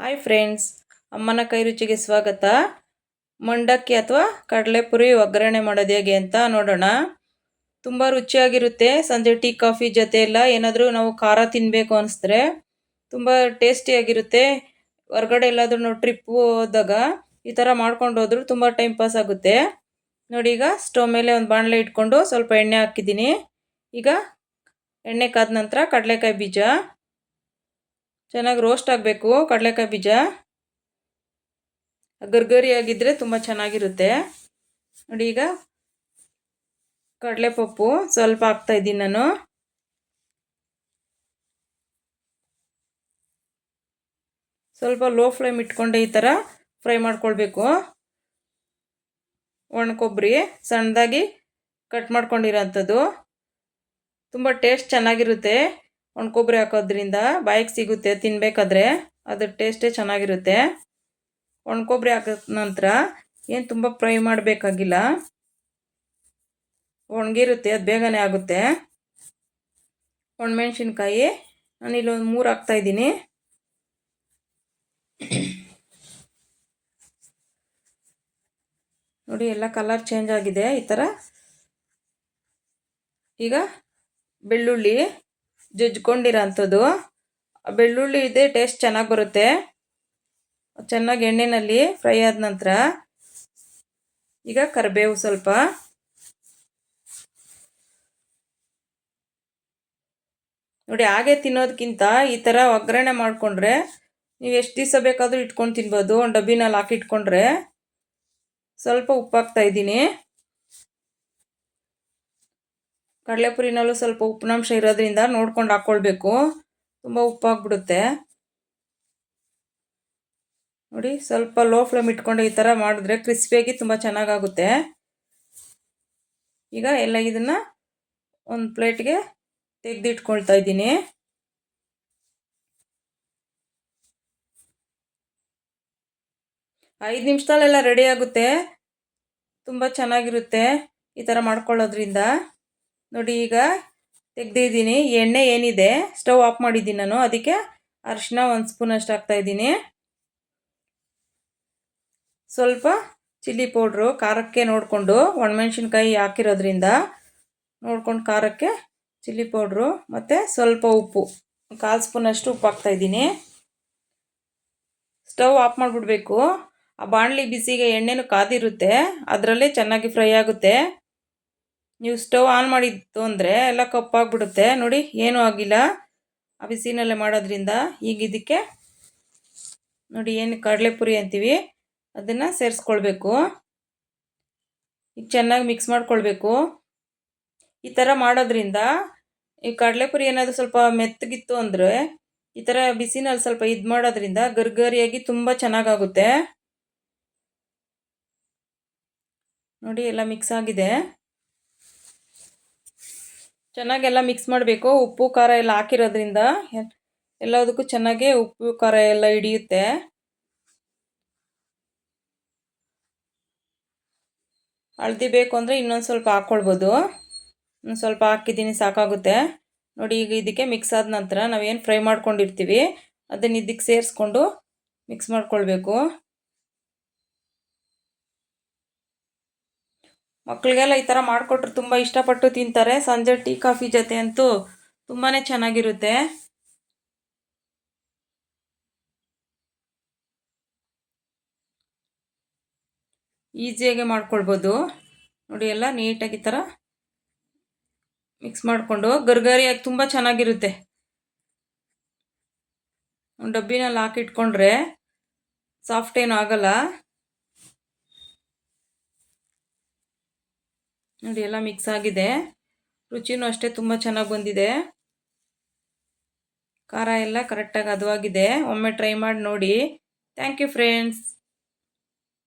Hi friends ಅಮ್ಮನ ಕೈ ರುಚಿಗೆ ಸ್ವಾಗತ. ಮಂಡಕ್ಕಿ ಅಥವಾ ಕಡಲೆಪುರಿ ಒಗ್ಗರಣೆ ಮಾಡೋದು ಹೇಗೆ ಅಂತ ನೋಡೋಣ. ತುಂಬ ರುಚಿಯಾಗಿರುತ್ತೆ. ಸಂಜೆ ಟೀ, ಕಾಫಿ ಜೊತೆ ಎಲ್ಲ ಏನಾದರೂ ನಾವು ಖಾರ ತಿನ್ನಬೇಕು ಅನಿಸಿದ್ರೆ ತುಂಬ ಟೇಸ್ಟಿಯಾಗಿರುತ್ತೆ ಹೊರಗಡೆ ಎಲ್ಲಾದರೂ ನಾವು ಟ್ರಿಪ್ಪು ಹೋದಾಗ ಈ ಥರ ಮಾಡ್ಕೊಂಡು ಹೋದ್ರೂ ತುಂಬ ಟೈಮ್ ಪಾಸ್ ಆಗುತ್ತೆ. ನೋಡಿ ಈಗ ಸ್ಟವ್ ಮೇಲೆ ಒಂದು ಬಾಣಲೆ ಇಟ್ಕೊಂಡು ಸ್ವಲ್ಪ ಎಣ್ಣೆ ಹಾಕಿದ್ದೀನಿ. ಈಗ ಎಣ್ಣೆ ಕಾದ ನಂತರ ಕಡಲೆಕಾಯಿ ಬೀಜ. ಚೆನ್ನಾಗಿ ರೋಸ್ಟ್ ಆಗಬೇಕು, ಕಡಲೆಕಾಯಿ ಬೀಜ. ಗರ್ಗರಿಯಾಗಿದ್ದರೆ ತುಂಬ ಚೆನ್ನಾಗಿರುತ್ತೆ. ನೋಡಿ ಈಗ ಕಡಲೆಪಪ್ಪು ಸ್ವಲ್ಪ ಹಾಕ್ತಾ ಇದ್ದೀನಿ ನಾನು. ಸ್ವಲ್ಪ ಲೋ ಫ್ಲೇಮ್ ಇಟ್ಕೊಂಡೆ ಈ ಥರ ಫ್ರೈ ಮಾಡ್ಕೊಳ್ಬೇಕು. ಒಣ ಕೊಬ್ಬರಿ ಸಣ್ಣದಾಗಿ ಕಟ್ ಮಾಡ್ಕೊಂಡಿರೋಂಥದ್ದು. ತುಂಬ ಟೇಸ್ಟ್ ಚೆನ್ನಾಗಿರುತ್ತೆ. ಒಣ ಕೊಬ್ಬರಿ ಹಾಕೋದ್ರಿಂದ ಬಾಯಿಗೆ ಸಿಗುತ್ತೆ ತಿನ್ನಬೇಕಾದ್ರೆ ಅದ್ರ ಟೇಸ್ಟೇ ಚೆನ್ನಾಗಿರುತ್ತೆ. ಒಣ ಕೊಬ್ಬರಿ ಹಾಕಿದ ನಂತರ ಏನು ತುಂಬ ಫ್ರೈ ಮಾಡಬೇಕಾಗಿಲ್ಲ. ಒಣಗಿರುತ್ತೆ, ಅದು ಬೇಗನೆ ಆಗುತ್ತೆ. ಒಣಮೆಣ್ಸಿನ್ಕಾಯಿ ನಾನು ಇಲ್ಲೊಂದು ಮೂರು ಹಾಕ್ತಾಯಿದ್ದೀನಿ ನೋಡಿ, ಎಲ್ಲ ಕಲರ್ ಚೇಂಜ್ ಆಗಿದೆ ಈ ಥರ ಈಗ ಬೆಳ್ಳುಳ್ಳಿ ಜಜ್ಕೊಂಡಿರೋ ಅಂಥದ್ದು ಬೆಳ್ಳುಳ್ಳಿ ಇದೆ ಟೇಸ್ಟ್ ಚೆನ್ನಾಗಿ ಬರುತ್ತೆ. ಚೆನ್ನಾಗಿ ಎಣ್ಣೆಯಲ್ಲಿ ಫ್ರೈ ಆದ ನಂತರ ಈಗ ಕರಿಬೇವು ಸ್ವಲ್ಪ. ನೋಡಿ, ಹಾಗೆ ತಿನ್ನೋದಕ್ಕಿಂತ ಈ ಥರ ಒಗ್ಗರಣೆ ಮಾಡಿಕೊಂಡ್ರೆ ನೀವು ಎಷ್ಟು ದಿವಸ ಬೇಕಾದರೂ ಇಟ್ಕೊಂಡು ತಿನ್ಬೋದು. ಒಂದು ಡಬ್ಬಿನಲ್ಲಿ ಹಾಕಿಟ್ಕೊಂಡ್ರೆ ಸ್ವಲ್ಪ ಉಪ್ಪಾಗ್ತಾ ಇದ್ದೀನಿ. ಕಡಲೆಪುರಿನಲ್ಲೂ ಸ್ವಲ್ಪ ಉಪ್ಪಿನಾಂಶ ಇರೋದ್ರಿಂದ ನೋಡ್ಕೊಂಡು ಹಾಕ್ಕೊಳ್ಬೇಕು ತುಂಬ ಉಪ್ಪಾಗ್ಬಿಡುತ್ತೆ. ನೋಡಿ, ಸ್ವಲ್ಪ ಲೋ ಫ್ಲೇಮ್ ಇಟ್ಕೊಂಡು ಈ ಥರ ಮಾಡಿದ್ರೆ ಕ್ರಿಸ್ಪಿಯಾಗಿ ತುಂಬ ಚೆನ್ನಾಗಾಗುತ್ತೆ. ಈಗ ಎಲ್ಲ ಇದನ್ನು ಒಂದು ಪ್ಲೇಟ್ಗೆ ತೆಗೆದಿಟ್ಕೊಳ್ತಾ ಇದ್ದೀನಿ. ಐದು ನಿಮಿಷದಲ್ಲೆಲ್ಲ ರೆಡಿ ಆಗುತ್ತೆ. ತುಂಬ ಚೆನ್ನಾಗಿರುತ್ತೆ ಈ ಥರ ಮಾಡ್ಕೊಳ್ಳೋದ್ರಿಂದ. ನೋಡಿ ಈಗ ತೆಗ್ದಿದ್ದೀನಿ. ಎಣ್ಣೆ ಏನಿದೆ? ಸ್ಟವ್ ಆಫ್ ಮಾಡಿದ್ದೀನಿ ನಾನು. ಅದಕ್ಕೆ ಅರಿಶಿನ ಒಂದು ಸ್ಪೂನ್ ಅಷ್ಟು ಹಾಕ್ತಾಯಿದ್ದೀನಿ ಸ್ವಲ್ಪ ಚಿಲ್ಲಿ ಪೌಡ್ರು, ಖಾರಕ್ಕೆ ನೋಡಿಕೊಂಡು ಒಣಮೆಣ್ಸಿನ್ಕಾಯಿ ಹಾಕಿರೋದ್ರಿಂದ ನೋಡ್ಕೊಂಡು ಖಾರಕ್ಕೆ ಚಿಲ್ಲಿ ಪೌಡ್ರು ಮತ್ತು ಸ್ವಲ್ಪ ಉಪ್ಪು. ಕಾಲು ಸ್ಪೂನಷ್ಟು ಉಪ್ಪು ಹಾಕ್ತಾಯಿದ್ದೀನಿ ಸ್ಟವ್ ಆಫ್ ಮಾಡಿಬಿಡ್ಬೇಕು. ಆ ಬಾಣಲಿ ಬಿಸಿಗೆ ಎಣ್ಣೆನೂ ಕಾದಿರುತ್ತೆ. ಅದರಲ್ಲೇ ಚೆನ್ನಾಗಿ ಫ್ರೈ ಆಗುತ್ತೆ. ನೀವು ಸ್ಟವ್ ಆನ್ ಮಾಡಿತ್ತು ಅಂದರೆ ಎಲ್ಲ ಕಪ್ಪಾಗ್ಬಿಡುತ್ತೆ. ನೋಡಿ, ಏನೂ ಆಗಿಲ್ಲ. ಆ ಬಿಸಿನಲ್ಲೇ ಮಾಡೋದ್ರಿಂದ ಈಗ ಇದಕ್ಕೆ ನೋಡಿ, ಏನು ಕಡಲೆಪುರಿ ಅಂತೀವಿ. ಅದನ್ನು ಸೇರಿಸ್ಕೊಳ್ಬೇಕು. ಈಗ ಚೆನ್ನಾಗಿ ಮಿಕ್ಸ್ ಮಾಡ್ಕೊಳ್ಬೇಕು. ಈ ಥರ ಮಾಡೋದ್ರಿಂದ ಈ ಕಡಲೆಪುರಿ ಏನಾದರೂ ಸ್ವಲ್ಪ ಮೆತ್ತಗಿತ್ತು ಅಂದರೆ ಈ ಥರ ಬಿಸಿನಲ್ಲಿ ಸ್ವಲ್ಪ ಇದು ಮಾಡೋದ್ರಿಂದ ಗರ್ಗರಿಯಾಗಿ ತುಂಬ ಚೆನ್ನಾಗಾಗುತ್ತೆ. ನೋಡಿ, ಎಲ್ಲ ಮಿಕ್ಸ್ ಆಗಿದೆ. ಚೆನ್ನಾಗೆಲ್ಲ ಮಿಕ್ಸ್ ಮಾಡಬೇಕು. ಉಪ್ಪು, ಖಾರ ಎಲ್ಲ ಹಾಕಿರೋದ್ರಿಂದ ಎಲ್ಲದಕ್ಕೂ ಚೆನ್ನಾಗಿ ಉಪ್ಪು, ಖಾರ ಎಲ್ಲ ಹಿಡಿಯುತ್ತೆ. ಹಳದಿ ಬೇಕು ಅಂದರೆ ಇನ್ನೊಂದು ಸ್ವಲ್ಪ ಹಾಕ್ಕೊಳ್ಬೋದು ಒಂದು ಸ್ವಲ್ಪ ಹಾಕಿದ್ದೀನಿ ಸಾಕಾಗುತ್ತೆ. ನೋಡಿ ಈಗ ಇದಕ್ಕೆ ಮಿಕ್ಸ್ ಆದ ನಂತರ ನಾವೇನು ಫ್ರೈ ಮಾಡ್ಕೊಂಡಿರ್ತೀವಿ, ಅದನ್ನು ಇದಕ್ಕೆ ಸೇರಿಸ್ಕೊಂಡು ಮಿಕ್ಸ್ ಮಾಡ್ಕೊಳ್ಬೇಕು. ಮಕ್ಕಳಿಗೆಲ್ಲ ಈ ಥರ ಮಾಡಿಕೊಟ್ರೆ ತುಂಬ ಇಷ್ಟಪಟ್ಟು ತಿಂತಾರೆ. ಸಂಜೆ ಟೀ, ಕಾಫಿ ಜೊತೆ ಅಂತೂ ತುಂಬಾ ಚೆನ್ನಾಗಿರುತ್ತೆ. ಈಸಿಯಾಗಿ ಮಾಡ್ಕೊಳ್ಬೋದು. ನೋಡಿ ಎಲ್ಲ ನೀಟಾಗಿ ಈ ಥರ ಮಿಕ್ಸ್ ಮಾಡಿಕೊಂಡು ಗರ್ಗರಿಯಾಗಿ ತುಂಬ ಚೆನ್ನಾಗಿರುತ್ತೆ. ಡಬ್ಬಿನಲ್ಲಿ ಹಾಕಿಟ್ಕೊಂಡ್ರೆ ಸಾಫ್ಟ್ ಏನು ಆಗಲ್ಲ. ನೋಡಿ ಎಲ್ಲ ಮಿಕ್ಸ್ ಆಗಿದೆ. ರುಚಿನೂ ಅಷ್ಟೇ ತುಂಬ ಚೆನ್ನಾಗಿ ಬಂದಿದೆ. ಖಾರ ಎಲ್ಲ ಕರೆಕ್ಟಾಗಿ ಹದವಾಗಿದೆ. ಒಮ್ಮೆ ಟ್ರೈ ಮಾಡಿ ನೋಡಿ. Thank you friends